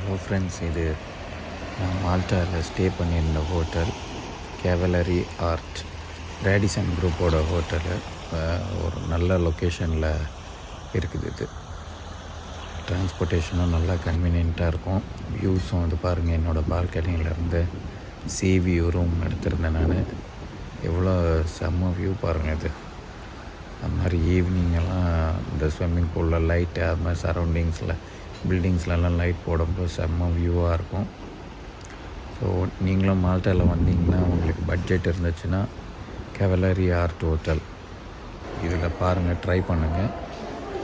Hello friends இது நான் மால்டாவில் ஸ்டே பண்ணியிருந்த ஹோட்டல் கேவலரி ஆர்ட் ரேடிசன் குரூப்போட ஹோட்டலு ஒரு நல்ல லொக்கேஷனில் இருக்குது இது. டிரான்ஸ்போர்ட்டேஷனும் நல்லா கன்வீனியண்ட்டாக இருக்கும். வியூஸும் வந்து பாருங்கள் என்னோடய பால்கனியிலேருந்து சி வியூ ரூம் எடுத்திருந்தேன் நான். எவ்வளோ செம்ம வியூ பாருங்கள் இது. அது மாதிரி ஈவினிங்கெல்லாம் இந்த ஸ்விம்மிங் பூலில் லைட்டு அது மாதிரி சரௌண்டிங்ஸில் பில்டிங்ஸ்லலாம் லைட் போடும்போது செம்ம வியூவாக இருக்கும். ஸோ நீங்களும் மால்ட்டாவில் வந்தீங்கன்னா உங்களுக்கு பட்ஜெட் இருந்துச்சுன்னா கெவலரி ஆர்ட் ஹோட்டல் இதில் பாருங்கள் ட்ரை பண்ணுங்கள்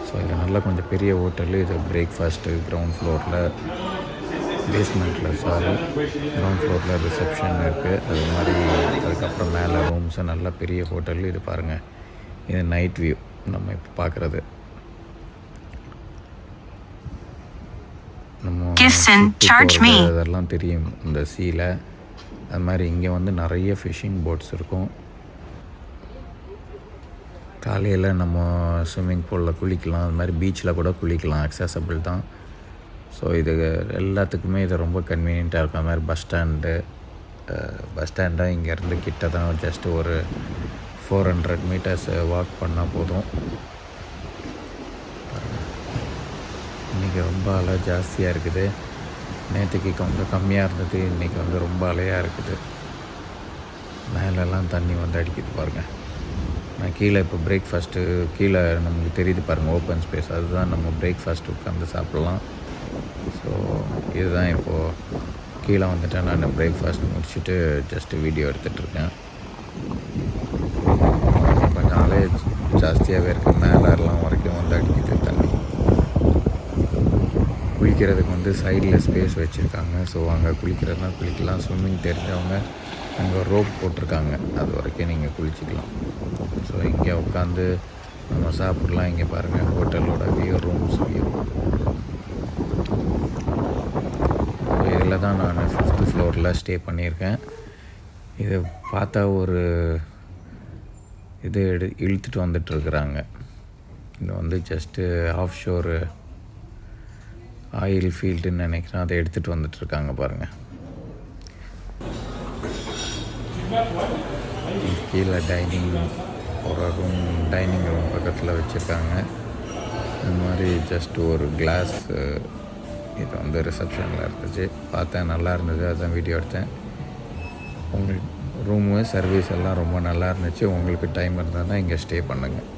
ஸோ இது நல்லா கொஞ்சம் பெரிய ஹோட்டல் இது பிரேக்ஃபாஸ்ட்டு கிரவுண்ட் ஃப்ளோரில் பேஸ்மெண்ட்டில் சாரி கிரவுண்ட் ஃப்ளோரில் ரிசப்ஷன் இருக்குது அது மாதிரி அதுக்கப்புறம் மேலே ரூம்ஸு நல்ல பெரிய ஹோட்டல் இது பாருங்கள் இது நைட் வியூ நம்ம இப்போ பார்க்குறது charge me. அதெல்லாம் தெரியும். இந்த சீல. அது மாதிரி இங்கே வந்து நிறைய ஃபிஷ்ஷிங் போட்ஸ் இருக்கும். காலையில் நம்ம ஸ்விம்மிங் பூலில் குளிக்கலாம். அது மாதிரி பீச்சில் கூட குளிக்கலாம். அக்சசபிள் தான். ஸோ இது எல்லாத்துக்குமே இது ரொம்ப கன்வீனியண்ட்டாக இருக்கும். அது மாதிரி பஸ் ஸ்டாண்டு பஸ் ஸ்டாண்டாக இங்கேருந்து கிட்ட தான். ஜஸ்ட் ஒரு ஃபோர் ஹண்ட்ரட் மீட்டர்ஸ் வாக் பண்ணால் போதும். இன்றைக்கி ரொம்ப அலை ஜாஸ்தியாக இருக்குது. நேற்றுக்கு கொஞ்சம் கம்மியாக இருந்தது இன்றைக்கி வந்து ரொம்ப அலையாக இருக்குது. மேலெல்லாம் தண்ணி வந்து அடிக்குது பாருங்கள் நான் கீழே இப்போ பிரேக்ஃபாஸ்ட்டு கீழே நமக்கு தெரியுது பாருங்கள் ஓப்பன் ஸ்பேஸ் அதுதான் நம்ம பிரேக்ஃபாஸ்ட் உட்காந்து சாப்பிட்லாம். ஸோ இதுதான் இப்போது கீழே வந்துட்டேன் நான் பிரேக்ஃபாஸ்ட் முடிச்சுட்டு ஜஸ்ட்டு வீடியோ எடுத்துகிட்ருக்கேன் கொஞ்சம் அலைய ஜாஸ்தியாகவே இருக்குது மேலெல்லாம் வரைக்கும் வந்து அடிக்குது. குளிக்கிறதுக்கு வந்து சைடில் ஸ்பேஸ் வச்சுருக்காங்க. ஸோ அங்கே குளிக்கிறதுனா குளிக்கலாம். ஸ்விம்மிங் தெரிஞ்சவங்க அங்கே ரோப் போட்டிருக்காங்க. அது வரைக்கும் நீங்கள் குளிச்சிக்கலாம். ஸோ இங்கே உட்காந்து நம்ம சாப்பிட்லாம். இங்கே பாருங்கள் ஹோட்டலோட வியூ ரூம்ஸ் வியூ இதில் தான் நான் ஃபிஃப்த்து ஃப்ளோரில் ஸ்டே பண்ணியிருக்கேன். இது பார்த்தா ஒரு இது எடு இழுத்துட்டு வந்துட்டுருக்குறாங்க இது வந்து ஜஸ்ட்டு ஆஃப் ஷோரு ஆயில் ஃபீல்டுன்னு நினைக்கிறேன். அதை எடுத்துகிட்டு வந்துட்டுருக்காங்க பாருங்கள் கீழே டைனிங் ஒரு ரூம் டைனிங் ரூம் பக்கத்தில் வச்சுருக்காங்க. இந்த மாதிரி ஜஸ்ட் ஒரு கிளாஸ் இது வந்து ரிசப்ஷனில் இருந்துச்சு. பார்த்தேன் நல்லா இருந்தது. அதுதான் வீடியோ எடுத்தேன். உங்களுக்கு ரூமு சர்வீஸ் எல்லாம் ரொம்ப நல்லா இருந்துச்சு. உங்களுக்கு டைம் இருந்ததுன்னா இங்கே ஸ்டே பண்ணுங்கள்